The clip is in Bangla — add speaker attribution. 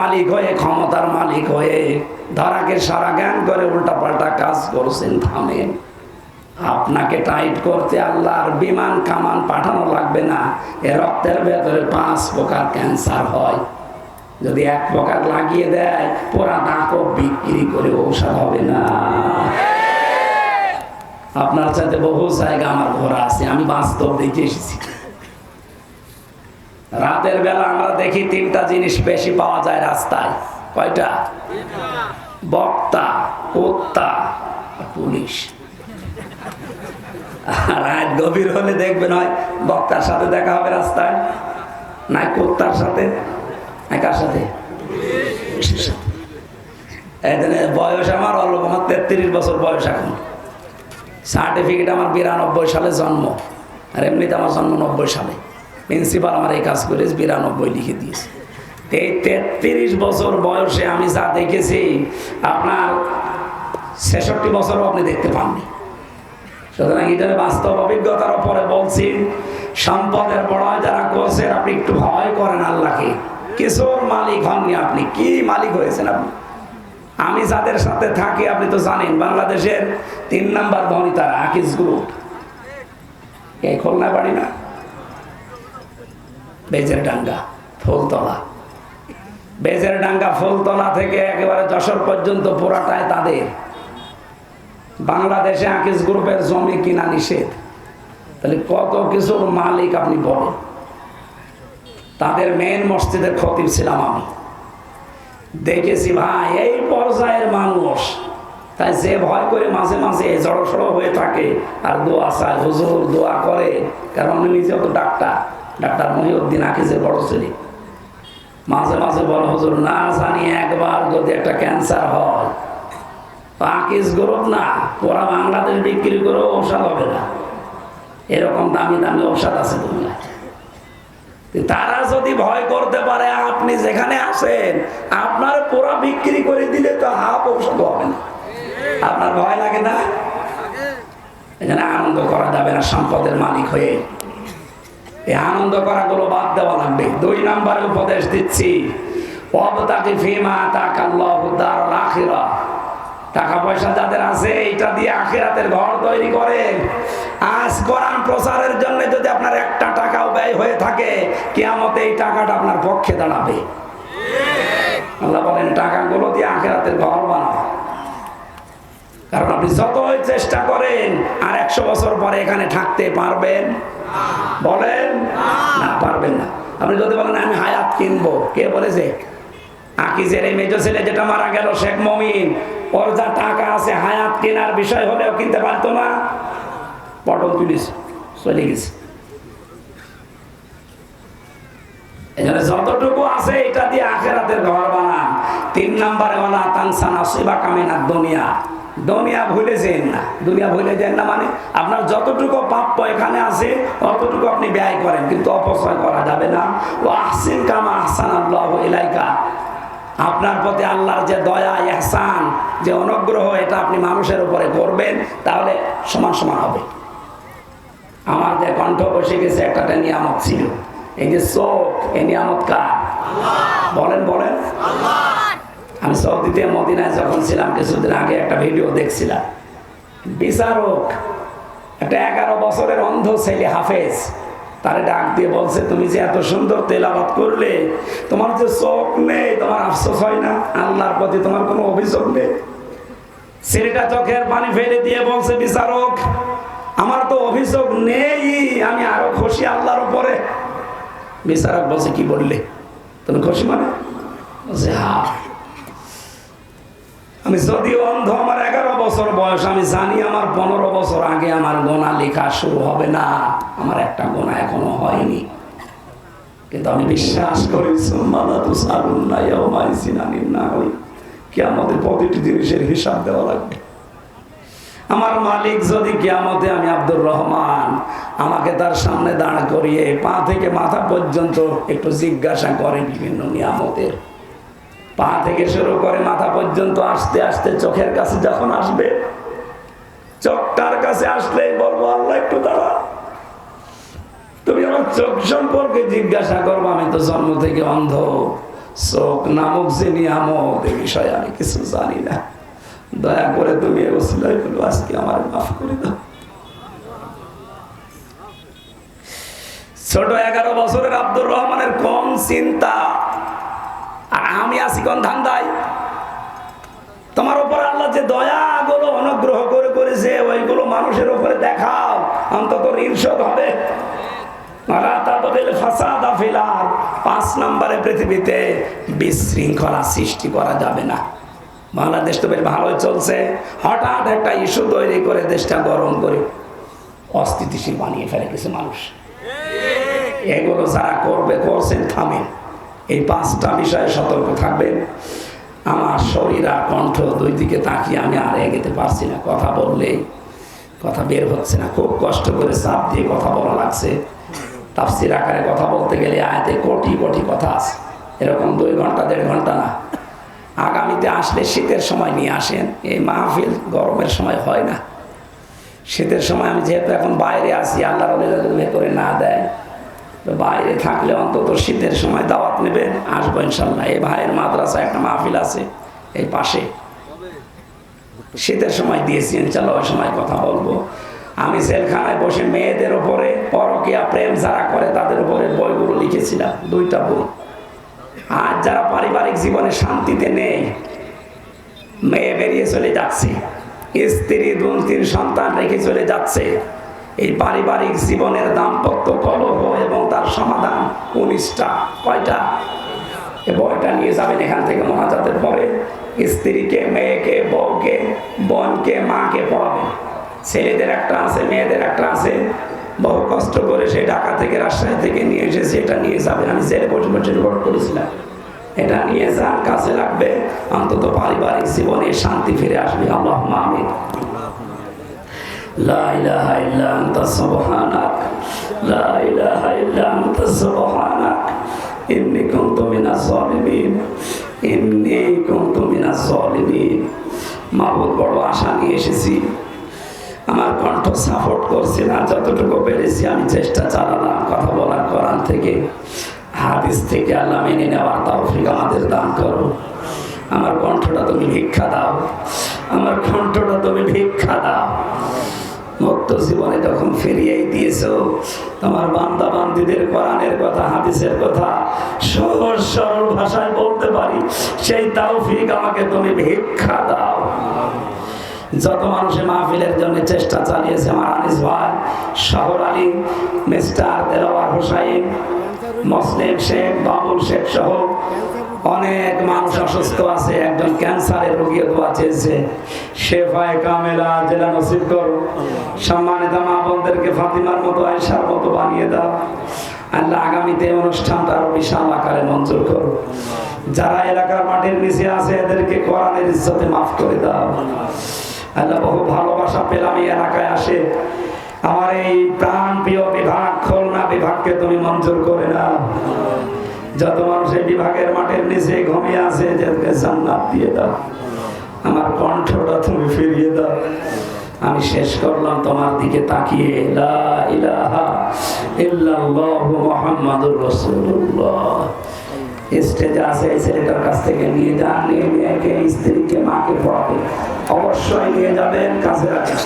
Speaker 1: মালিক হয়ে, ক্ষমতার মালিক হয়ে ধরাকে সারা জ্ঞান করে উল্টা পাল্টা কাজ করছেন থামে আপনাকে টাইট করতে আল্লাহর বিমান, কামান পাঠানো লাগবে না। এ রক্তের ভেতরে পাঁচ প্রকার ক্যান্সার হয়। যদি এক প্রকার লাগিয়ে দেয় পুরা দাঁতও বিক্রি করে ঔষধ হবে না। আপনার সাথে বহু জায়গা আমার ঘোরা আছে, আমি বাস্তব দেখে এসেছি। রাতের বেলা আমরা দেখি তিনটা জিনিস বেশি পাওয়া যায় রাস্তায়। কয়টা? বক্তা, কোত্তা, পুলিশ। রাত গভীর হলে দেখবেন হয় বক্তার সাথে দেখা হবে রাস্তায়, না কোত্তার সাথে, না কার সাথে। বয়স আমার অল্প, আমার তেত্রিশ বছর বয়স এখন। সার্টিফিকেট আমার বিরানব্বই সালে জন্ম, আর এমনিতে আমার জন্ম নব্বই সালে। প্রিন্সিপাল আমার এই কাজ করে বিরানব্বই লিখে দিয়েছে। এই তেত্রিশ বছর বয়সে আমি যা দেখেছি, আপনার ছেষট্টি বছরও আপনি দেখতে পাননি। সুতরাং এটার বাস্তব অভিজ্ঞতার উপরে বলছি, সম্পদের বড় যারা করছেন, আপনি একটু ভয় করেন আল্লাহকে। কিশোর মালিক হননি আপনি, কি মালিক হয়েছেন আপনি? আমি যাদের সাথে থাকি, আপনি তো জানেন, বাংলাদেশের তিন নাম্বার ধনী তারা আকিস গ্রুপ এই খুলনা বাড়ি না? বেজের ডাঙ্গা, ফুলতলা। বেজের ডাঙ্গা, ফুলতলা থেকে একেবারে যশোর পর্যন্ত পুরাটায় তাদের। বাংলাদেশে আকিস গ্রুপের জমি কিনা নিষেধ। তাহলে কত কিছুর মালিক আপনি বলেন? তাদের মেন মসজিদের খতিব ছিলাম আমি। দেখেছি ভাই, এই পর্যায়ের মানুষ, তাই যে ভয় করে মাঝে মাঝে জড়সড় হয়ে থাকে আর দোয়া চায়, হুজুর দোয়া করে, কারণ নিজেও তো ডাক্তার। ডাক্তার মহিউদ্দিন আকিজের বড় ছেলে। মাঝে মাঝে বলো, হুজুর, না জানি একবার যদি একটা ক্যান্সার হয়। আকিজ গ্রুপ না পুরা বাংলাদেশ বিক্রি করে ঔষধ হবে না। এরকম দামি দামি ঔষধ আছে দুনিয়ায়। তারা যদি ভয় করতে পারে, আপনি যেখানে আসেন আপনার পুরা বিক্রি করে দিলে তো হাফ ঔষধ হবে না। আপনার ভয় লাগে না? এখানে আনন্দ করা যাবে না, সম্পদের মালিক হয়ে। এই আনন্দ করাগুলো বাদ দেওয়া লাগবে। দুই নম্বরে উপদেশ দিচ্ছি টাকা পয়সা যাদের আছে দিয়ে ঘর তৈরি করেন আজ কোরআন প্রচারের জন্য যদি আপনার একটা টাকাও ব্যয় হয়ে থাকে, কেয়ামতে এই টাকাটা আপনার পক্ষে দাঁড়াবে। আল্লাহ বলেন, টাকাগুলো দিয়ে আখেরাতের ঘর বানাও। কারণ আপনি যতই চেষ্টা করেন একশো বছর পরে এখানে থাকতে পারবেন? বলেন? না, পারবেন না। আপনি যদি বলেন, আমি হায়াত কিনবো। কে বলেছে? আকিজের এই মেজো ছেলে যেটা মারা গেল, শেখ মমিন। ওর যা টাকা আছে, হায়াত কেনার বিষয় হলেও কিনতে পারতো না। পটল তুলিস, চলে গেছে। যতটুকু আছে, এটা দিয়ে আখেরাতের ঘর বানান তিন নম্বরে ওলা তানসানা সেবা কামিনা দুনিয়া। দুনিয়া ভুলে যেন না। দুনিয়া ভুলে যেন না মানে আপনার যতটুকু প্রাপ্য এখানে আছে ততটুকু আপনি ব্যয় করেন, কিন্তু অপচয় করা যাবে না। ও আহসিন কামা আহসান আল্লাহ এলাইকা আপনার প্রতি আল্লাহর যে দয়া এহসান যে অনুগ্রহ, এটা আপনি মানুষের উপরে করবেন, তাহলে সমান সমান হবে। আমার যে কণ্ঠ বসে গেছে, একটা নিয়ামত ছিল। এই যে চোখ, এই নিয়ামত কার? বলেন বলেন। আমি সৌদিতে মদিনায় যখন ছিলাম, কিছুদিন আগে একটা ভিডিও দেখছিলাম। বিচারক, একটা এগারো বছরের অন্ধ ছেলে হাফেজ, তারে ডাক দিয়ে বলছে, তুমি যে এত সুন্দর তেলাবাত করলে, তোমার যে চোখ নেই, তোমার আফসোস হয় না? আল্লাহর প্রতি তোমার কোনো অভিযোগ নেই? ছেলেটা চোখের পানি ফেলে দিয়ে বলছে, বিচারক, আমার তো অভিযোগ নেই, আমি আরও খুশি আল্লাহর উপরে। বিচারক বলছে, কি বললে? তুমি খুশি মানে? বলছে হ্যাঁ। আমি যদিও অন্ধ, আমার এগারো বছর বয়স, আমি জানি আমার পনেরো বছর আগে আমার গোনা লেখা শুরু হবে না। আমার একটা গোনা এখনও হয়নি। কিন্তু আমি বিশ্বাস করি আমাদের প্রতিটি জিনিসের হিসাব দেওয়া লাগবে। আমার মালিক যদি কিয়ামতে আমি আব্দুর রহমান আমাকে তার সামনে দাঁড় করিয়ে পা থেকে মাথা পর্যন্ত একটু জিজ্ঞাসা করে বিভিন্ন নিয়ামতের। পা থেকে শুরু করে মাথা পর্যন্ত আসতে আসতে চোখের কাছে যখন আসবে, চোখটার কাছে আসলেই বলব, আল্লাহ, একটু দাঁড়া। তুমি আমার চোখ সম্পর্কে জিজ্ঞাসা করব, আমি তো জন্ম থেকে অন্ধ। চোখ নামক যে নিয়ামক এ বিষয়ে আমি কিছু জানি না। দয়া করে তুমি আজকে আমার মাফ করে দাও। ছোট এগারো বছরের আব্দুর রহমানের কম চিন্তা। আমি আছি কোন ধান্দায় তোমার উপর আল্লাহ যে দয়াগুলো অনুগ্রহ করে করেছে, ওইগুলো মানুষের উপরে দেখাও। অন্তত হবে। তাদের ফাসাদ আফিলার পাঁচ নম্বরে পৃথিবীতে বিশৃঙ্খলা সৃষ্টি করা যাবে না। বাংলাদেশ তো বেশ ভালোই চলছে। হঠাৎ একটা ইস্যু তৈরি করে দেশটা গরম করে অস্থিতিশীল বানিয়ে ফেলে কিছু মানুষ। এগুলো যারা করবে, করছেন থামেন। এই পাঁচটা বিষয়ে সতর্ক থাকবেন আমার শরীর আর কণ্ঠ দুই দিকে তাকিয়ে আমি আর এগোতে পারছি না। কথা বললেই কথা বের হচ্ছে না। খুব কষ্ট করে চাপ দিয়ে কথা বলা লাগছে। তাফসির আকারে কথা বলতে গেলে আয়তে কোটি কোটি কথা আছে। এরকম দুই ঘণ্টা, দেড় ঘণ্টা না। আগামীতে আসলে শীতের সময় নিয়ে আসেন। এই মাহফিল গরমের সময় হয় না। শীতের সময় আমি যেহেতু এখন বাইরে আছি, আল্লাহ ভেতরে না দেয় বাইরে থাকলে অন্তত শীতের সময় দাওয়াত নেবেন। আসব ইনশাল্লাহ এই ভাইয়ের মাদ্রাসা একটা মাহফিল আছে এই পাশে। শীতের সময় দিয়েছি ইনশাল্লাহ ওই সময় কথা বলব। আমি জেলখানায় বসে মেয়েদের ওপরে পরকিয়া, প্রেম যারা করে তাদের উপরে বইগুলো লিখেছিলাম, দুইটা বই। আর যারা পারিবারিক জীবনে শান্তিতে নেই, মেয়ে বেরিয়ে চলে যাচ্ছে। স্ত্রী দুন তিন সন্তান রেখে চলে যাচ্ছে। এই পারিবারিক জীবনের দাম্পত্য কলহ এবং তার সমাধান উনিশটা, কয়টা? এ বইটা নিয়ে যাবেন এখান থেকে মহাজাতের পরে। স্ত্রীকে, মেয়েকে, বউকে, বোনকে, মাকে পড়াবেন। ছেলেদের একটা আছে, মেয়েদের একটা আছে। বহু কষ্ট করে সেই ঢাকা থেকে রাজশাহী থেকে নিয়ে এসেছে এটা নিয়ে যাবেন। আমি জেলে বসে বসে রেকর্ড করেছিলাম। এটা নিয়ে যান কাছে লাগবে। অন্তত পারিবারিক জীবনে শান্তি ফিরে আসবে। আল্লাহ আমিন। لا إله إلا أنت سبحانك لا إله إلا أنت سبحانك إني كنت من الظالمين إني كنت من الظالمين মাহবুব বড় আশা নিয়ে এসেছি আমার কণ্ঠ সাপোর্ট করছে না যতটুকু পেরেছি আমি চেষ্টা চালালাম কথা বলার কোরআন থেকে হাদিস থেকে আল্লাহ মেনে নেওয়ার তৌফিক আমাদের দান করো আমার কণ্ঠটা তুমি ভিক্ষা দাও আমার কণ্ঠটা তুমি ভিক্ষা দাও মুক্ত জীবনে যখন ফিরিয়েই দিয়েছ, তোমার বান্দা বান্দিদের কোরআনের কথা, হাদিসের কথা, সহজ সরল ভাষায় বলতে পারি, সেই তৌফিক আমাকে তুমি ভিক্ষা দাও। যত মানুষের মাহফিলের জন্য চেষ্টা চালিয়েছে, আমার আনিস ভাই, শহর আলী, মিস্টার দেলাওয়ার হোসাইন, মুসলিম শেখ, বাবুল শেখ সহ অনেক মানুষ অসুস্থ আছে একজন ক্যান্সারের রোগীও দোয়া চেয়েছে। শেফায় কামেলা জেলা নসিব করো। সম্মানিত মা বোনদেরকে ফাতিমার মতো আয়সার মতো বানিয়ে দাও। আল্লাহ আগামীতে অনুষ্ঠানটা আরও বিশাল আকারে মঞ্জুর করো। যারা এলাকার মাটির নিচে আছে এদেরকে কোরআনের ইজ্জতে মাফ করে দাও। আল্লাহ বহু ভালোবাসা পেলাম এই এলাকায় আসে। আমার এই প্রাণ প্রিয় বিভাগ খুলনা বিভাগকে তুমি মঞ্জুর করে নাও। যত মানুষ এই বিভাগের মাঠের নিচে ঘুমিয়ে আছে যাদেরকে জান্নাত দিয়ে দাও। আমার কণ্ঠটা তুমি ফিরিয়ে দাও। আমি শেষ করলাম, তোমার দিকে তাকিয়ে। লা ইলাহা ইল্লাল্লাহু মুহাম্মাদুর রাসূলুল্লাহ। স্টেজে আছে, এই ছেলেটার কাছ থেকে নিয়ে যান, নিয়ে মেয়েকে, স্ত্রীকে, মাকে পড়াবে। অবশ্যই নিয়ে যাবেন কাছে রাখেন